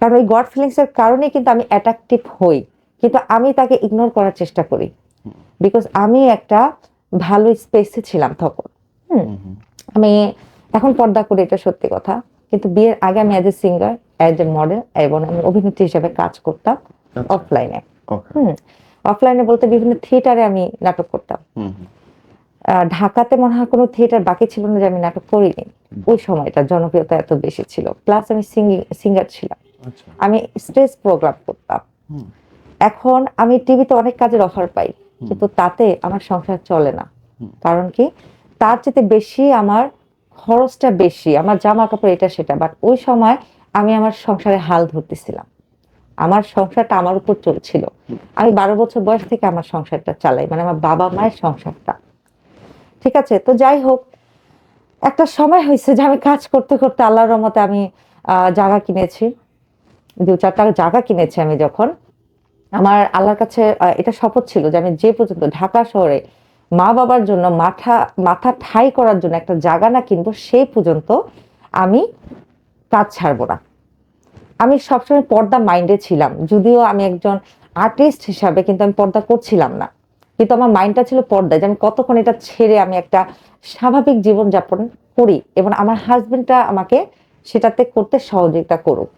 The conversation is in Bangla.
কারণ ওই গড ফিলিংস এর কারণে কিন্তু আমি অ্যাট্রাকটিভ হই। কিন্তু আমি তাকে ইগনোর করার চেষ্টা করি। বিকজ আমি একটা ভালো স্পেসে ছিলাম তখন। আমি এখন পর্দা করি এটা সত্যি কথা। কিন্তু বিয়ের আগে আমি as a singer as a model এবং আমি অভিনেত্রী হিসেবে কাজ করতাম অফলাইনে হুম? অফলাইনে বলতে বিভিন্ন থিয়েটারে আমি নাটক করতাম। ঢাকাতে মনে হয় কোনো থিয়েটার বাকি ছিল না যে আমি নাটক করিনি। ওই সময়টা জনপ্রিয়তা এত বেশি ছিল। প্লাস আমি সিঙ্গিং সিঙ্গার ছিলাম। আচ্ছা আমি স্টেজ প্রোগ্রাম করতাম। এখন আমি টিভিতে অনেক কাজের অফার পাই কিন্তু তাতে আমার সংসার চলে না। কারণ কি? তার চেয়ে বেশি আমার খরচটা বেশি আমার জামা কাপড় এটা সেটা বাট ওই সময় আমি আমার সংসারে হাল ধরতেছিলাম। আমার সংসারটা আমার উপর চলছিল। আমি বারো বছর বয়স থেকে আমার সংসারটা চালাই মানে আমার বাবা মায়ের সংসারটা। ঠিক আছে? তো যাই হোক একটা সময় হয়েছে যে আমি কাজ করতে করতে আল্লাহর রহমতে আমি আহ, জায়গা কিনেছি। দু চারটা জায়গা কিনেছি আমি যখন, আমার আল্লাহর কাছে এটা শপথ ছিল যে আমি যে পর্যন্ত ঢাকা শহরে মা বাবার জন্য মাথা মাথা ঠাই করার জন্য একটা জায়গা না কিনবো সেই পর্যন্ত আমি কাজ ছাড়বো না। আমি সবসময় পর্দা মাইন্ডে ছিলাম, যদিও আমি একজন আর্টিস্ট হিসাবে কিন্তু আমি পর্দা করছিলাম না। কিন্তু আমার মাইন্ডটা ছিল পর্দায়, যে আমি কতক্ষণ এটা ছেড়ে আমি একটা স্বাভাবিক জীবনযাপন করি এবং আমার হাজবেন্ডটা আমাকে সেটাতে করতে সহযোগিতা করুক।